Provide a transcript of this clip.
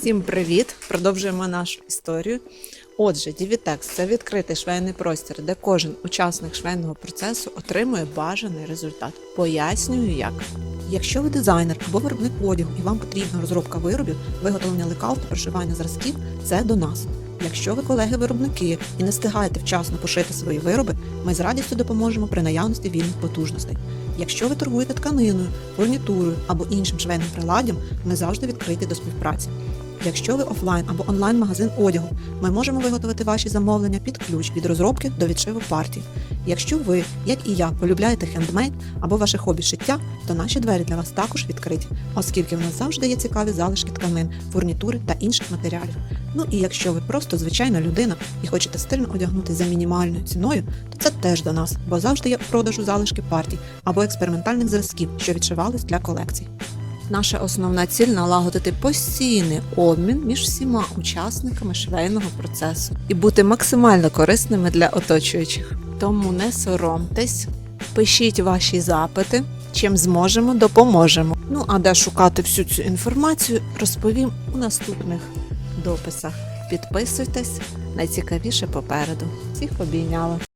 Всім привіт! Продовжуємо нашу історію. Отже, Дівітекс це відкритий швейний простір, де кожен учасник швейного процесу отримує бажаний результат. Пояснюю, як. Якщо ви дизайнер або виробник одягу і вам потрібна розробка виробів, виготовлення лекал та прошивання зразків, це до нас. Якщо ви колеги-виробники і не встигаєте вчасно пошити свої вироби, ми з радістю допоможемо при наявності вільних потужностей. Якщо ви торгуєте тканиною, фурнітурою або іншим швейним приладдям, ми завжди відкриті до співпраці. Якщо ви офлайн або онлайн-магазин одягу, ми можемо виготовити ваші замовлення під ключ від розробки до відшиву партій. Якщо ви, як і я, полюбляєте хендмейд або ваше хобі шиття, то наші двері для вас також відкриті, оскільки в нас завжди є цікаві залишки тканин, фурнітури та інших матеріалів. Ну і якщо ви просто звичайна людина і хочете стильно одягнути за мінімальною ціною, то це теж до нас, бо завжди є в продажу залишки партій або експериментальних зразків, що відшивались для колекцій. Наша основна ціль налагодити постійний обмін між всіма учасниками швейного процесу і бути максимально корисними для оточуючих. Тому не соромтесь, пишіть ваші запити. Чим зможемо, допоможемо. Ну а де шукати всю цю інформацію, розповім у наступних дописах. Підписуйтесь, найцікавіше попереду. Всіх обійняла.